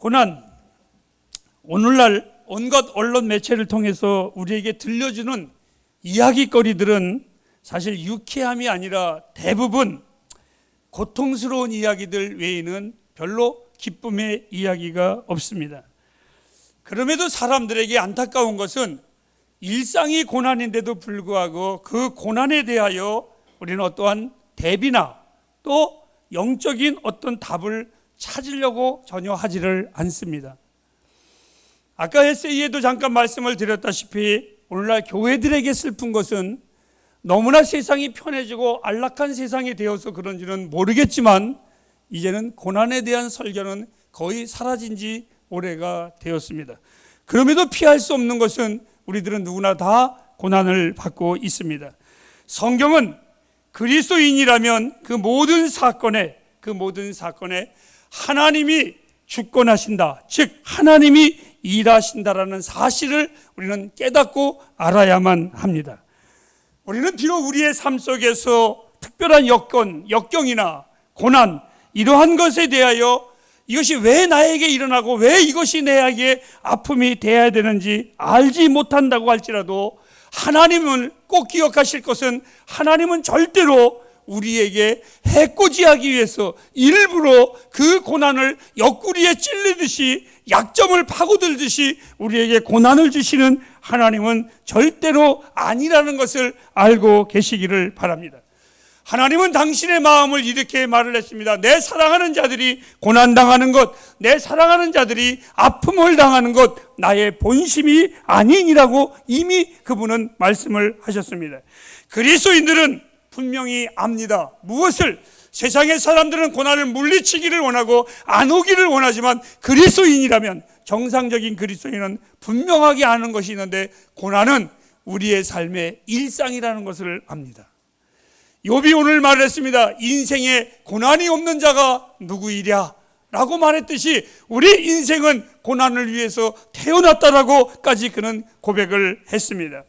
고난 오늘날 온갖 언론 매체를 통해서 우리에게 들려주는 이야기거리들은 사실 유쾌함이 아니라 대부분 고통스러운 이야기들 외에는 별로 기쁨의 이야기가 없습니다. 그럼에도 사람들에게 안타까운 것은 일상이 고난인데도 불구하고 그 고난에 대하여 우리는 어떠한 대비나 또 영적인 어떤 답을 찾으려고 전혀 하지를 않습니다. 아까 에세이에도 잠깐 말씀을 드렸다시피 오늘날 교회들에게 슬픈 것은 너무나 세상이 편해지고 안락한 세상이 되어서 그런지는 모르겠지만 이제는 고난에 대한 설교는 거의 사라진 지 오래가 되었습니다. 그럼에도 피할 수 없는 것은 우리들은 누구나 다 고난을 받고 있습니다. 성경은 그리스도인이라면 그 모든 사건에 그 모든 사건에 하나님이 주권하신다. 즉 하나님이 일하신다라는 사실을 우리는 깨닫고 알아야만 합니다. 우리는 비록 우리의 삶 속에서 특별한 여건, 역경이나 고난 이러한 것에 대하여 이것이 왜 나에게 일어나고 왜 이것이 내에게 아픔이 되어야 되는지 알지 못한다고 할지라도 하나님은 꼭 기억하실 것은 하나님은 절대로 우리에게 해코지하기 위해서 일부러 그 고난을 옆구리에 찔리듯이 약점을 파고들듯이 우리에게 고난을 주시는 하나님은 절대로 아니라는 것을 알고 계시기를 바랍니다. 하나님은 당신의 마음을 이렇게 말을 했습니다. 내 사랑하는 자들이 고난당하는 것, 내 사랑하는 자들이 아픔을 당하는 것, 나의 본심이 아니니라고 이미 그분은 말씀을 하셨습니다. 그리스도인들은 분명히 압니다. 무엇을 세상의 사람들은 고난을 물리치기를 원하고 안 오기를 원하지만 그리스도인이라면 정상적인 그리스도인은 분명하게 아는 것이 있는데 고난은 우리의 삶의 일상이라는 것을 압니다. 욥이 오늘 말했습니다. 인생에 고난이 없는 자가 누구이랴? 라고 말했듯이 우리 인생은 고난을 위해서 태어났다라고까지 그는 고백을 했습니다.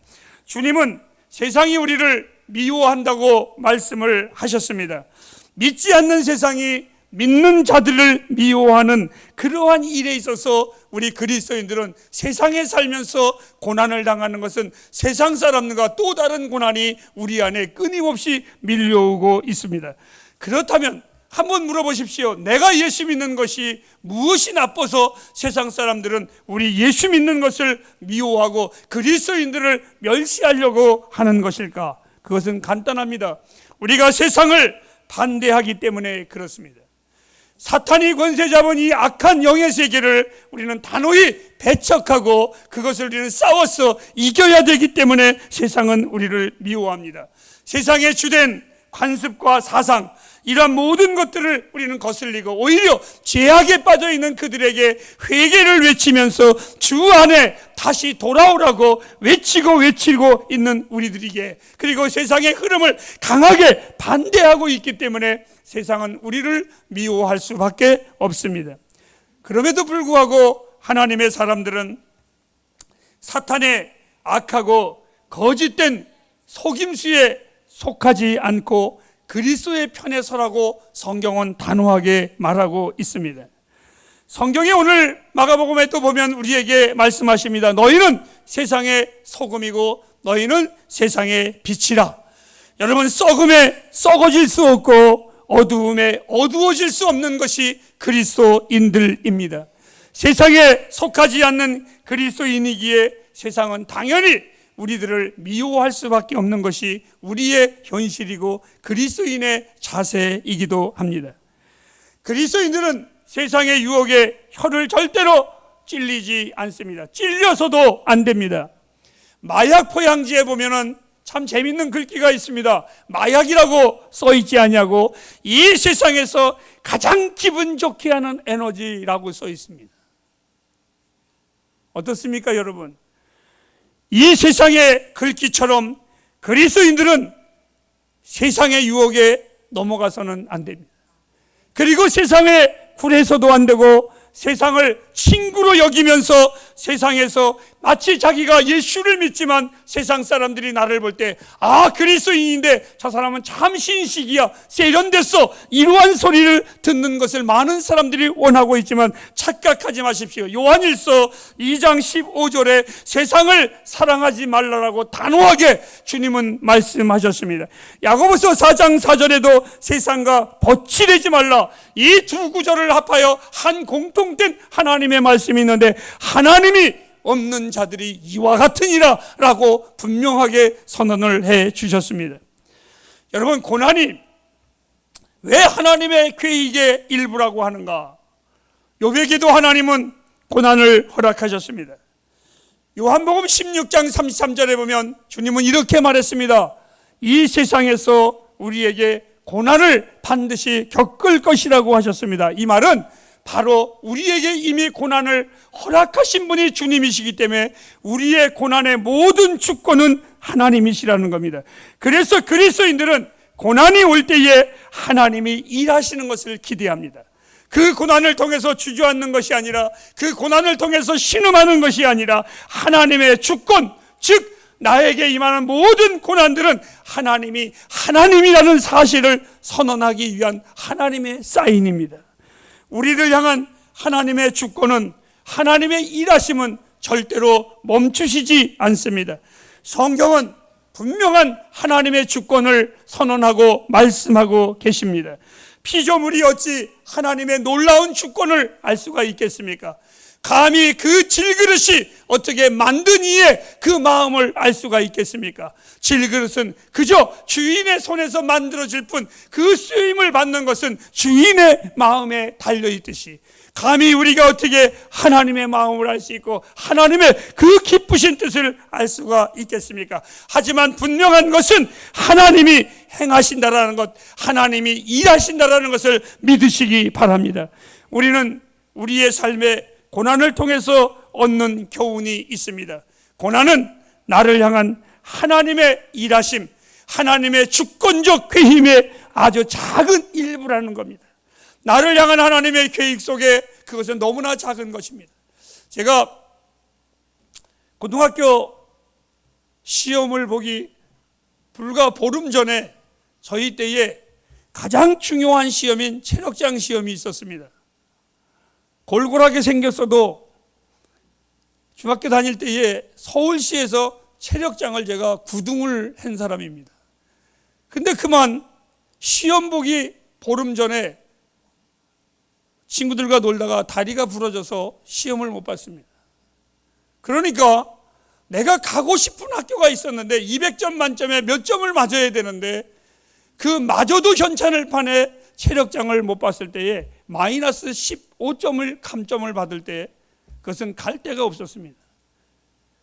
주님은 세상이 우리를 미워한다고 말씀을 하셨습니다. 믿지 않는 세상이 믿는 자들을 미워하는 그러한 일에 있어서 우리 그리스도인들은 세상에 살면서 고난을 당하는 것은 세상 사람들과 또 다른 고난이 우리 안에 끊임없이 밀려오고 있습니다. 그렇다면 한번 물어보십시오. 내가 예수 믿는 것이 무엇이 나빠서 세상 사람들은 우리 예수 믿는 것을 미워하고 그리스도인들을 멸시하려고 하는 것일까? 그것은 간단합니다. 우리가 세상을 반대하기 때문에 그렇습니다. 사탄이 권세 잡은 이 악한 영의 세계를 우리는 단호히 배척하고 그것을 우리는 싸워서 이겨야 되기 때문에 세상은 우리를 미워합니다. 세상의 주된 관습과 사상, 이러한 모든 것들을 우리는 거슬리고 오히려 죄악에 빠져 있는 그들에게 회개를 외치면서 주 안에 다시 돌아오라고 외치고 외치고 있는 우리들에게 그리고 세상의 흐름을 강하게 반대하고 있기 때문에 세상은 우리를 미워할 수밖에 없습니다. 그럼에도 불구하고 하나님의 사람들은 사탄의 악하고 거짓된 속임수에 속하지 않고 그리스도의 편에 서라고 성경은 단호하게 말하고 있습니다. 성경에 오늘 마가복음에 또 보면 우리에게 말씀하십니다. 너희는 세상의 소금이고 너희는 세상의 빛이라. 여러분 썩음에 썩어질 수 없고 어두움에 어두워질 수 없는 것이 그리스도인들입니다. 세상에 속하지 않는 그리스도인이기에 세상은 당연히 우리들을 미워할 수밖에 없는 것이 우리의 현실이고 그리스도인의 자세이기도 합니다. 그리스도인들은 세상의 유혹에 혀를 절대로 찔리지 않습니다. 찔려서도 안 됩니다. 마약 포장지에 보면은 참 재밌는 글귀가 있습니다. 마약이라고 써 있지 않냐고 이 세상에서 가장 기분 좋게 하는 에너지라고 써 있습니다. 어떻습니까, 여러분? 이 세상의 글귀처럼 그리스도인들은 세상의 유혹에 넘어가서는 안 됩니다. 그리고 세상의 굴에서도 안 되고 세상을 친구로 여기면서 세상에서 마치 자기가 예수를 믿지만 세상 사람들이 나를 볼 때 아 그리스도인인데 저 사람은 참 신식이야. 세련됐어. 이러한 소리를 듣는 것을 많은 사람들이 원하고 있지만 착각하지 마십시오. 요한일서 2장 15절에 세상을 사랑하지 말라라고 단호하게 주님은 말씀하셨습니다. 야고보서 4장 4절에도 세상과 되지 말라. 이 두 구절을 합하여 한 공통 된 하나님의 말씀이 있는데 하나님이 없는 자들이 이와 같으니라 라고 분명하게 선언을 해 주셨습니다. 여러분, 고난이 왜 하나님의 계획의 일부라고 하는가? 요백에도 하나님은 고난을 허락하셨습니다. 요한복음 16장 33절에 보면 주님은 이렇게 말했습니다. 이 세상에서 우리에게 고난을 반드시 겪을 것이라고 하셨습니다. 이 말은 바로 우리에게 이미 고난을 허락하신 분이 주님이시기 때문에 우리의 고난의 모든 주권은 하나님이시라는 겁니다. 그래서 그리스도인들은 고난이 올 때에 하나님이 일하시는 것을 기대합니다. 그 고난을 통해서 주저앉는 것이 아니라 그 고난을 통해서 신음하는 것이 아니라 하나님의 주권, 즉 나에게 임하는 모든 고난들은 하나님이 하나님이라는 사실을 선언하기 위한 하나님의 사인입니다. 우리를 향한 하나님의 주권은 하나님의 일하심은 절대로 멈추시지 않습니다. 성경은 분명한 하나님의 주권을 선언하고 말씀하고 계십니다. 피조물이 어찌 하나님의 놀라운 주권을 알 수가 있겠습니까? 감히 그 질그릇이 어떻게 만든 이의 그 마음을 알 수가 있겠습니까? 질그릇은 그저 주인의 손에서 만들어질 뿐 그 쓰임을 받는 것은 주인의 마음에 달려 있듯이 감히 우리가 어떻게 하나님의 마음을 알 수 있고 하나님의 그 기쁘신 뜻을 알 수가 있겠습니까? 하지만 분명한 것은 하나님이 행하신다라는 것, 하나님이 일하신다라는 것을 믿으시기 바랍니다. 우리는 우리의 삶에 고난을 통해서 얻는 교훈이 있습니다. 고난은 나를 향한 하나님의 일하심, 하나님의 주권적 괴힘의 아주 작은 일부라는 겁니다. 나를 향한 하나님의 계획 속에 그것은 너무나 작은 것입니다. 제가 고등학교 시험을 보기 불과 보름 전에 저희 때에 가장 중요한 시험인 체력장 시험이 있었습니다. 골골하게 생겼어도 중학교 다닐 때에 서울시에서 체력장을 제가 구등을 한 사람입니다. 근데 그만 시험 보기 보름 전에 친구들과 놀다가 다리가 부러져서 시험을 못 봤습니다. 그러니까 내가 가고 싶은 학교가 있었는데 200점 만점에 몇 점을 맞아야 되는데 그 마저도 현찬을 판에 체력장을 못 봤을 때에 마이너스 15점을 감점을 받을 때 그것은 갈 데가 없었습니다.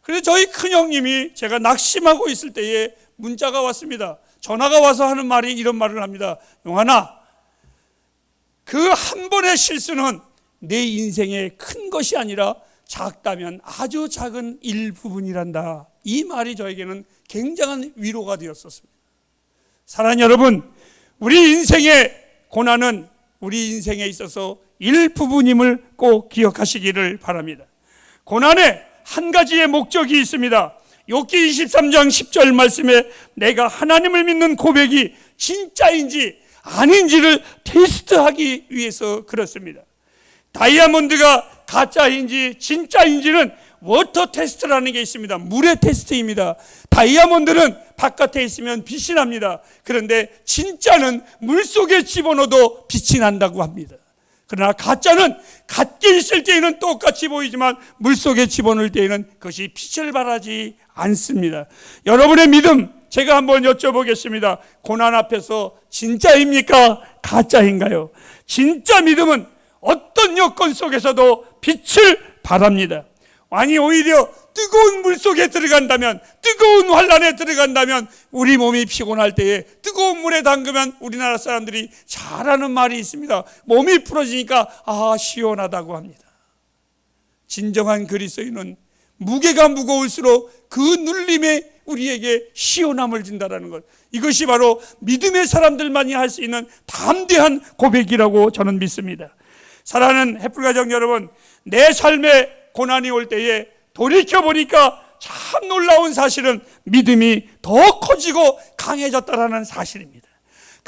그래서 저희 큰 형님이 제가 낙심하고 있을 때에 문자가 왔습니다. 전화가 와서 하는 말이 이런 말을 합니다. 용하나, 그 한 번의 실수는 내 인생의 큰 것이 아니라 작다면 아주 작은 일부분이란다. 이 말이 저에게는 굉장한 위로가 되었었습니다. 사랑하는 여러분, 우리 인생의 고난은 우리 인생에 있어서 일부분임을 꼭 기억하시기를 바랍니다. 고난에 한 가지의 목적이 있습니다. 욥기 23장 10절 말씀에 내가 하나님을 믿는 고백이 진짜인지 아닌지를 테스트하기 위해서 그렇습니다. 다이아몬드가 가짜인지 진짜인지는 워터 테스트라는 게 있습니다. 물의 테스트입니다. 다이아몬드는 바깥에 있으면 빛이 납니다. 그런데 진짜는 물 속에 집어넣어도 빛이 난다고 합니다. 그러나 가짜는 갖게 있을 때에는 똑같이 보이지만 물 속에 집어넣을 때에는 그것이 빛을 발하지 않습니다. 여러분의 믿음 제가 한번 여쭤보겠습니다. 고난 앞에서 진짜입니까? 가짜인가요? 진짜 믿음은 어떤 여건 속에서도 빛을 발합니다. 아니 오히려 뜨거운 물 속에 들어간다면 뜨거운 환란에 들어간다면 우리 몸이 피곤할 때에 뜨거운 물에 담그면 우리나라 사람들이 잘하는 말이 있습니다. 몸이 풀어지니까 아 시원하다고 합니다. 진정한 그리스도인은 무게가 무거울수록 그 눌림에 우리에게 시원함을 준다라는 것. 이것이 바로 믿음의 사람들만이 할 수 있는 담대한 고백이라고 저는 믿습니다. 사랑하는 햇불가정 여러분, 내 삶에 고난이 올 때에 돌이켜 보니까 참 놀라운 사실은 믿음이 더 커지고 강해졌다라는 사실입니다.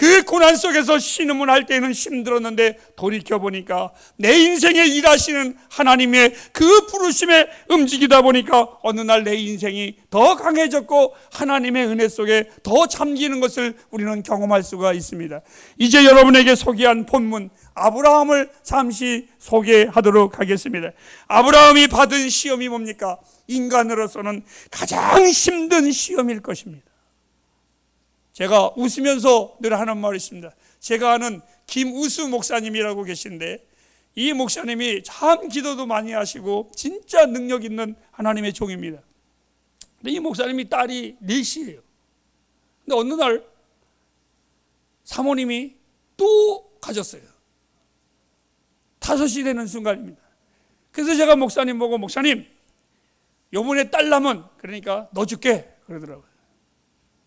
그 고난 속에서 신음을 할 때는 힘들었는데 돌이켜 보니까 내 인생에 일하시는 하나님의 그 부르심에 움직이다 보니까 어느 날 내 인생이 더 강해졌고 하나님의 은혜 속에 더 잠기는 것을 우리는 경험할 수가 있습니다. 이제 여러분에게 소개한 본문 아브라함을 잠시 소개하도록 하겠습니다. 아브라함이 받은 시험이 뭡니까? 인간으로서는 가장 힘든 시험일 것입니다. 제가 웃으면서 늘 하는 말이 있습니다. 제가 아는 김우수 목사님이라고 계신데 이 목사님이 참 기도도 많이 하시고 진짜 능력 있는 하나님의 종입니다. 근데 이 목사님이 딸이 넷이에요. 근데 어느 날 사모님이 또 가졌어요. 다섯이 되는 순간입니다. 그래서 제가 목사님 보고 목사님 요번에 딸 남은 그러니까 너 줄게 그러더라고요.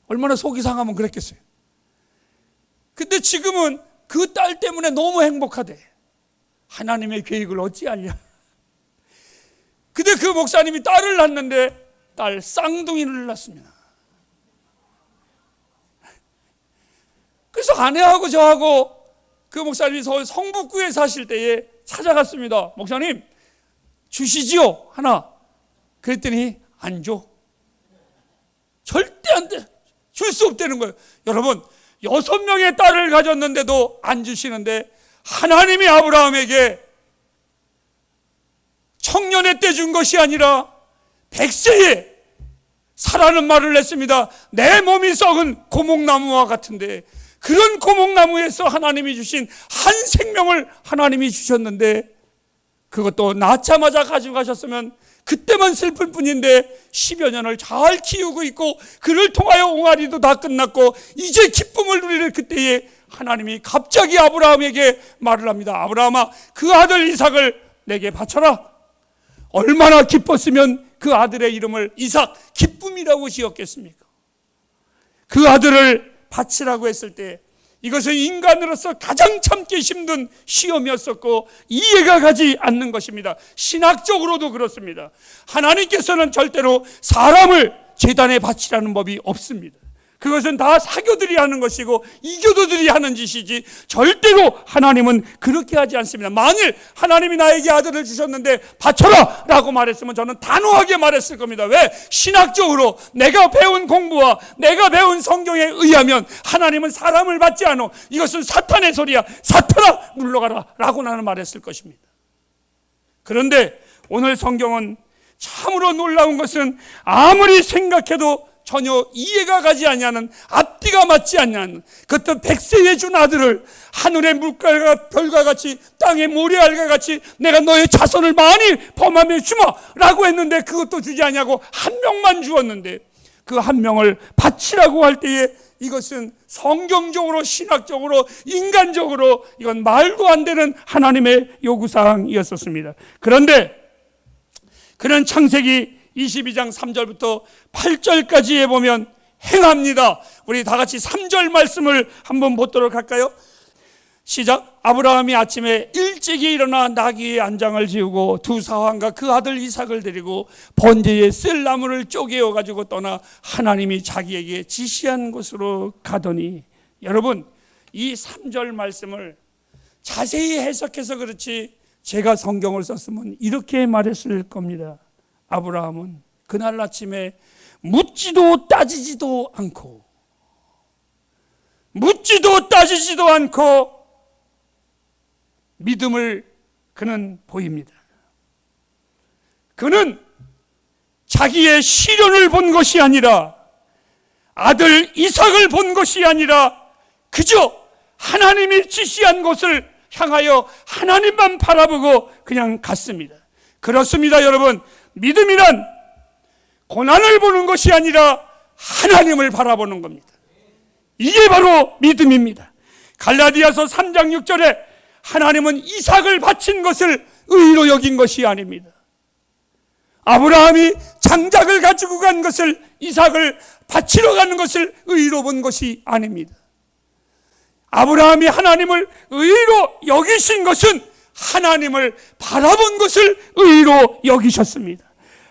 얼마나 속이 상하면 그랬겠어요. 근데 지금은 그 딸 때문에 너무 행복하대. 하나님의 계획을 어찌하냐. 근데 그 목사님이 딸을 낳는데 딸 쌍둥이를 낳습니다. 그래서 아내하고 저하고 그 목사님이 서울 성북구에 사실 때에 찾아갔습니다. 목사님, 주시지요? 하나. 그랬더니 안 줘. 돼. 줄 수 없다는 거예요. 여러분, 여섯 명의 딸을 가졌는데도 안 주시는데 하나님이 아브라함에게 청년의 때 준 것이 아니라 백세에 사라는 말을 냈습니다. 내 몸이 썩은 고목나무와 같은데 그런 고목나무에서 하나님이 주신 한 생명을 하나님이 주셨는데 그것도 낳자마자 가지고 가셨으면 그때만 슬플 뿐인데 10여 년을 잘 키우고 있고 그를 통하여 옹알이도 다 끝났고 이제 기쁨을 누리는 그때에 하나님이 갑자기 아브라함에게 말을 합니다. 아브라함아 그 아들 이삭을 내게 바쳐라. 얼마나 기뻤으면 그 아들의 이름을 이삭 기쁨이라고 지었겠습니까? 그 아들을 바치라고 했을 때 이것은 인간으로서 가장 참기 힘든 시험이었었고 이해가 가지 않는 것입니다. 신학적으로도 그렇습니다. 하나님께서는 절대로 사람을 재단에 바치라는 법이 없습니다. 그것은 다 사교들이 하는 것이고 이교도들이 하는 짓이지 절대로 하나님은 그렇게 하지 않습니다. 만일 하나님이 나에게 아들을 주셨는데 바쳐라 라고 말했으면 저는 단호하게 말했을 겁니다. 왜? 신학적으로 내가 배운 공부와 내가 배운 성경에 의하면 하나님은 사람을 받지 않아. 이것은 사탄의 소리야. 사탄아 물러가라 라고 나는 말했을 것입니다. 그런데 오늘 성경은 참으로 놀라운 것은 아무리 생각해도 전혀 이해가 가지 않냐는 앞뒤가 맞지 않냐는 그것도 백세에 준 아들을 하늘의 물결과 별과 같이 땅의 모래알과 같이 내가 너의 자손을 많이 범하며 주마라고 했는데 그것도 주지 않냐고 한 명만 주었는데 그 한 명을 바치라고 할 때에 이것은 성경적으로 신학적으로 인간적으로 이건 말도 안 되는 하나님의 요구사항이었었습니다. 그런데 그런 창세기 22장 3절부터 8절까지에 보면 행합니다. 우리 다 같이 3절 말씀을 한번 보도록 할까요? 시작. 아브라함이 아침에 일찍이 일어나 나귀의 안장을 지우고 두 사환과 그 아들 이삭을 데리고 번제에 쓸 나무를 쪼개어 가지고 떠나 하나님이 자기에게 지시한 곳으로 가더니 여러분 이 3절 말씀을 자세히 해석해서 그렇지 제가 성경을 썼으면 이렇게 말했을 겁니다. 아브라함은 그날 아침에 묻지도 따지지도 않고 묻지도 따지지도 않고 믿음을 그는 보입니다. 그는 자기의 시련을 본 것이 아니라 아들 이삭을 본 것이 아니라 그저 하나님이 지시한 곳을 향하여 하나님만 바라보고 그냥 갔습니다. 그렇습니다, 여러분. 믿음이란 고난을 보는 것이 아니라 하나님을 바라보는 겁니다. 이게 바로 믿음입니다. 갈라디아서 3장 6절에 하나님은 이삭을 바친 것을 의로 여긴 것이 아닙니다. 아브라함이 장작을 가지고 간 것을 이삭을 바치러 가는 것을 의로 본 것이 아닙니다. 아브라함이 하나님을 의로 여기신 것은 하나님을 바라본 것을 의로 여기셨습니다.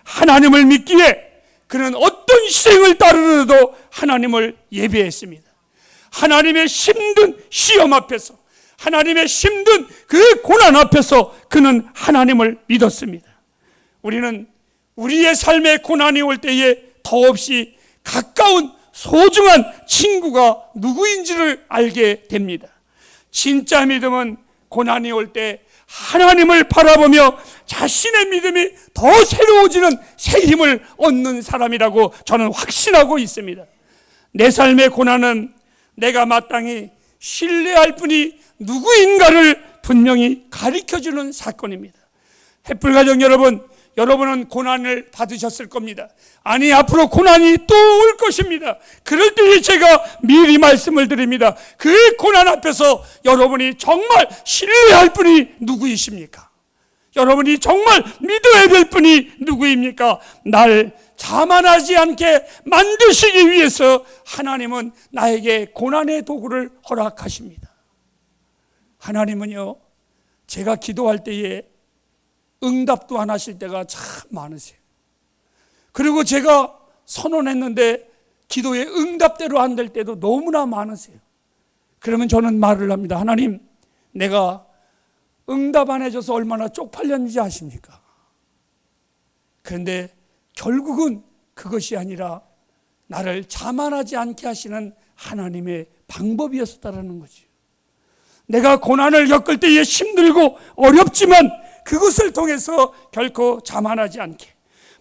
하나님을 믿기에 그는 어떤 희생을 따르려도 하나님을 예배했습니다. 하나님의 힘든 시험 앞에서 하나님의 힘든 그 고난 앞에서 그는 하나님을 믿었습니다. 우리는 우리의 삶에 고난이 올 때에 더없이 가까운 소중한 친구가 누구인지를 알게 됩니다. 진짜 믿음은 고난이 올 때 하나님을 바라보며 자신의 믿음이 더 새로워지는 새 힘을 얻는 사람이라고 저는 확신하고 있습니다. 내 삶의 고난은 내가 마땅히 신뢰할 분이 누구인가를 분명히 가르쳐 주는 사건입니다. 햇불 가정 여러분, 여러분은 고난을 받으셨을 겁니다. 아니, 앞으로 고난이 또 올 것입니다. 그럴 때에 제가 미리 말씀을 드립니다. 그 고난 앞에서 여러분이 정말 신뢰할 분이 누구이십니까? 여러분이 정말 믿어야 될 분이 누구입니까? 날 자만하지 않게 만드시기 위해서 하나님은 나에게 고난의 도구를 허락하십니다. 하나님은요, 제가 기도할 때에 응답도 안 하실 때가 참 많으세요. 그리고 제가 선언했는데 기도의 응답대로 안 될 때도 너무나 많으세요. 그러면 저는 말을 합니다. 하나님, 내가 응답 안 해줘서 얼마나 쪽팔렸는지 아십니까? 그런데 결국은 그것이 아니라 나를 자만하지 않게 하시는 하나님의 방법이었다라는 거죠. 내가 고난을 겪을 때에 힘들고 어렵지만 그것을 통해서 결코 자만하지 않게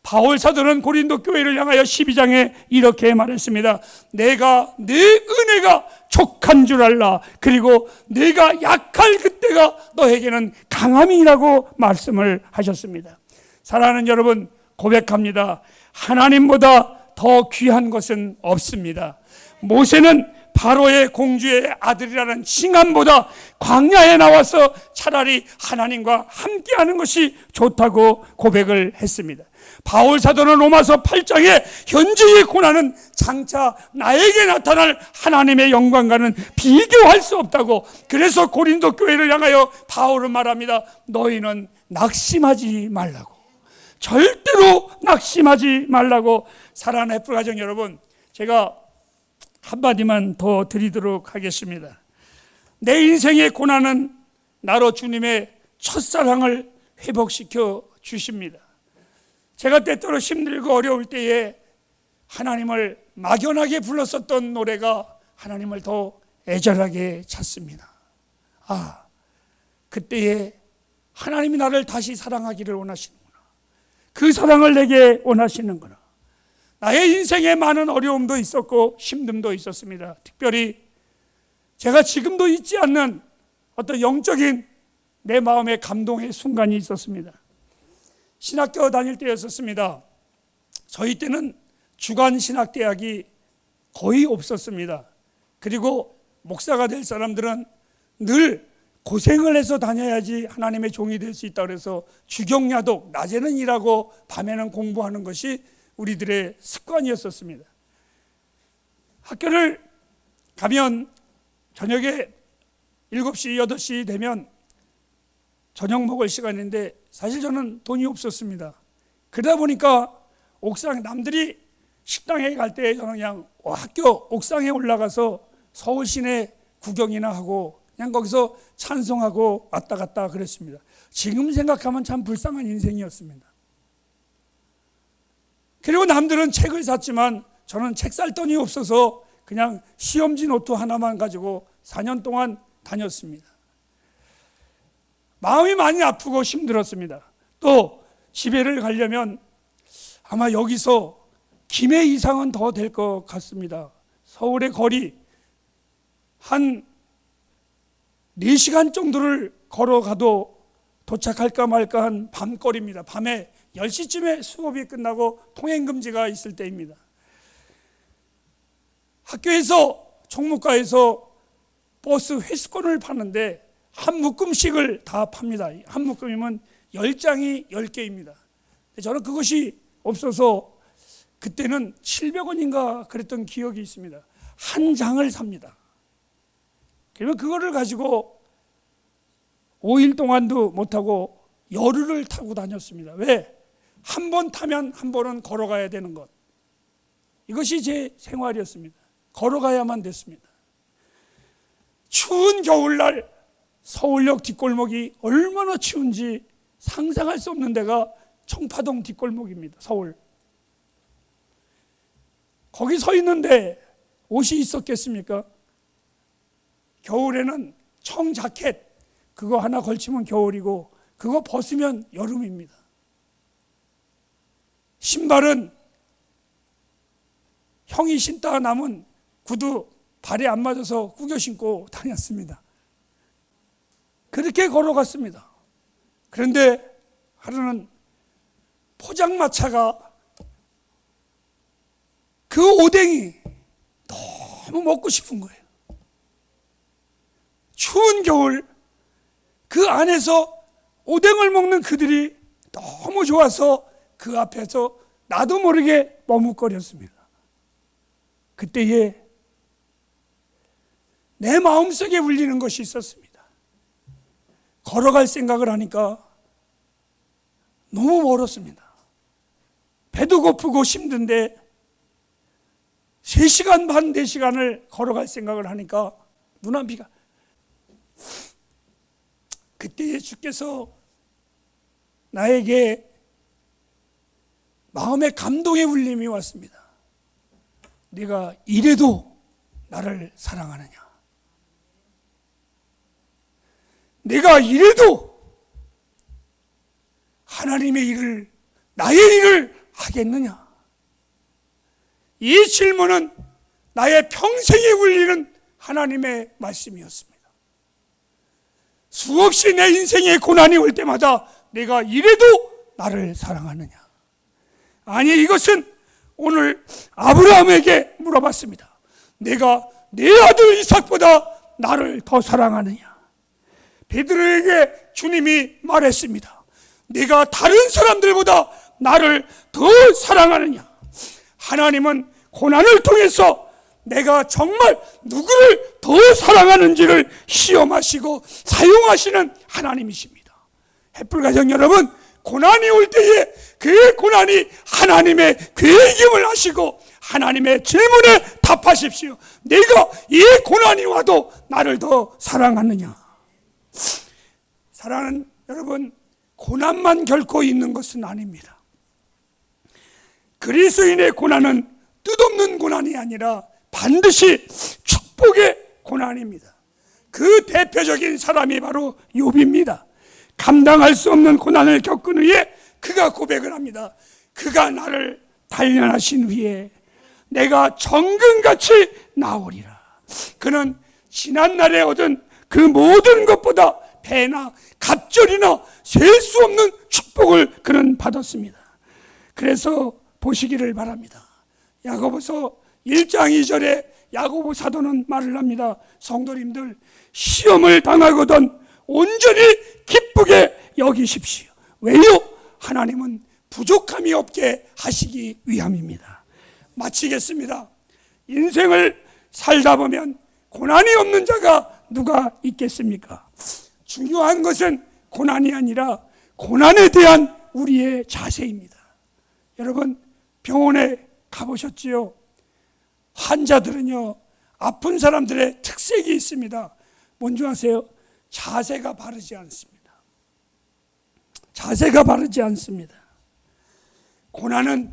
바울 사도는 고린도 교회를 향하여 12장에 이렇게 말했습니다. 내가 내 은혜가 족한 줄 알라. 그리고 내가 약할 그때가 너에게는 강함이라고 말씀을 하셨습니다. 사랑하는 여러분 고백합니다. 하나님보다 더 귀한 것은 없습니다. 모세는 바로의 공주의 아들이라는 칭함보다 광야에 나와서 차라리 하나님과 함께하는 것이 좋다고 고백을 했습니다. 바울 사도는 로마서 8장에 현재의 고난은 장차 나에게 나타날 하나님의 영광과는 비교할 수 없다고 그래서 고린도 교회를 향하여 바울은 말합니다. 너희는 낙심하지 말라고. 절대로 낙심하지 말라고 사랑하는 애플 가정 여러분 제가 한마디만 더 드리도록 하겠습니다. 내 인생의 고난은 나로 주님의 첫사랑을 회복시켜 주십니다. 제가 때때로 힘들고 어려울 때에 하나님을 막연하게 불렀었던 노래가 하나님을 더 애절하게 찾습니다. 아, 그때에 하나님이 나를 다시 사랑하기를 원하시는구나. 그 사랑을 내게 원하시는구나. 나의 인생에 많은 어려움도 있었고 힘듦도 있었습니다. 특별히 제가 지금도 잊지 않는 어떤 영적인 내 마음의 감동의 순간이 있었습니다. 신학교 다닐 때였었습니다. 저희 때는 주간 신학대학이 거의 없었습니다. 그리고 목사가 될 사람들은 늘 고생을 해서 다녀야지 하나님의 종이 될 수 있다 그래서 주경야독 낮에는 일하고 밤에는 공부하는 것이 우리들의 습관이었었습니다. 학교를 가면 저녁에 7시, 8시 되면 저녁 먹을 시간인데 사실 저는 돈이 없었습니다. 그러다 보니까 옥상 남들이 식당에 갈 때 저는 그냥 학교 옥상에 올라가서 서울 시내 구경이나 하고 그냥 거기서 찬송하고 왔다 갔다 그랬습니다. 지금 생각하면 참 불쌍한 인생이었습니다. 그리고 남들은 책을 샀지만 저는 책 살 돈이 없어서 그냥 시험지 노트 하나만 가지고 4년 동안 다녔습니다. 마음이 많이 아프고 힘들었습니다. 또 집에를 가려면 아마 여기서 김해 이상은 더 될 것 같습니다. 서울의 거리 한 4시간 정도를 걸어가도 도착할까 말까 한 밤거리입니다. 밤에 10시쯤에 수업이 끝나고 통행금지가 있을 때입니다. 학교에서 총무과에서 버스 회수권을 파는데 한 묶음씩을 다 팝니다. 한 묶음이면 10장이 10개입니다. 저는 그것이 없어서 그때는 700원인가 그랬던 기억이 있습니다. 한 장을 삽니다. 그러면 그거를 가지고 5일 동안도 못하고 열흘을 타고 다녔습니다. 왜? 한 번 타면 한 번은 걸어가야 되는 것. 이것이 제 생활이었습니다. 걸어가야만 됐습니다. 추운 겨울날 서울역 뒷골목이 얼마나 추운지 상상할 수 없는 데가 청파동 뒷골목입니다. 서울. 거기 서 있는데 옷이 있었겠습니까? 겨울에는 청 자켓 그거 하나 걸치면 겨울이고 그거 벗으면 여름입니다. 신발은 형이 신다가 남은 구두 발에 안 맞아서 구겨 신고 다녔습니다. 그렇게 걸어갔습니다. 그런데 하루는 포장마차가 그 오뎅이 너무 먹고 싶은 거예요. 추운 겨울 그 안에서 오뎅을 먹는 그들이 너무 좋아서 그 앞에서 나도 모르게 머뭇거렸습니다. 그때에 내 마음속에 울리는 것이 있었습니다. 걸어갈 생각을 하니까 너무 멀었습니다. 배도 고프고 힘든데 3시간 반, 4시간을 걸어갈 생각을 하니까 눈앞이가 그때에 주께서 나에게 마음의 감동의 울림이 왔습니다. 네가 이래도 나를 사랑하느냐? 내가 이래도 하나님의 일을 나의 일을 하겠느냐? 이 질문은 나의 평생에 울리는 하나님의 말씀이었습니다. 수없이 내 인생에 고난이 올 때마다 내가 이래도 나를 사랑하느냐? 아니 이것은 오늘 아브라함에게 물어봤습니다. 내가 내 아들 이삭보다 나를 더 사랑하느냐? 베드로에게 주님이 말했습니다. 내가 다른 사람들보다 나를 더 사랑하느냐? 하나님은 고난을 통해서 내가 정말 누구를 더 사랑하는지를 시험하시고 사용하시는 하나님이십니다. 햇불 가정 여러분, 고난이 올 때에 그 고난이 하나님의 계획임을 아시고 하나님의 질문에 답하십시오. 내가 이 고난이 와도 나를 더 사랑하느냐? 사랑하는 여러분, 고난만 결코 있는 것은 아닙니다. 그리스인의 고난은 뜻없는 고난이 아니라 반드시 축복의 고난입니다. 그 대표적인 사람이 바로 욥입니다. 감당할 수 없는 고난을 겪은 후에 그가 고백을 합니다. 그가 나를 단련하신 후에 내가 정금같이 나오리라. 그는 지난날에 얻은 그 모든 것보다 배나 갑절이나 셀 수 없는 축복을 그는 받았습니다. 그래서 보시기를 바랍니다. 야고보서 1장 2절에 야고보 사도는 말을 합니다. 성도님들 시험을 당하거든 온전히 기쁘게 여기십시오. 왜요? 하나님은 부족함이 없게 하시기 위함입니다. 마치겠습니다. 인생을 살다 보면 고난이 없는 자가 누가 있겠습니까? 중요한 것은 고난이 아니라 고난에 대한 우리의 자세입니다. 여러분 병원에 가보셨지요? 환자들은요 아픈 사람들의 특색이 있습니다. 뭔지 아세요? 자세가 바르지 않습니다. 자세가 바르지 않습니다. 고난은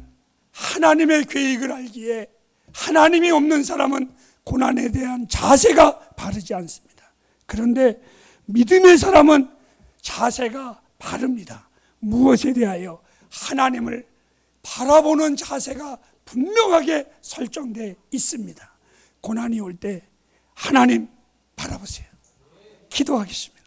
하나님의 계획을 알기에 하나님이 없는 사람은 고난에 대한 자세가 바르지 않습니다. 그런데 믿음의 사람은 자세가 바릅니다. 무엇에 대하여? 하나님을 바라보는 자세가 분명하게 설정되어 있습니다. 고난이 올 때 하나님 바라보세요. 기도하겠습니다.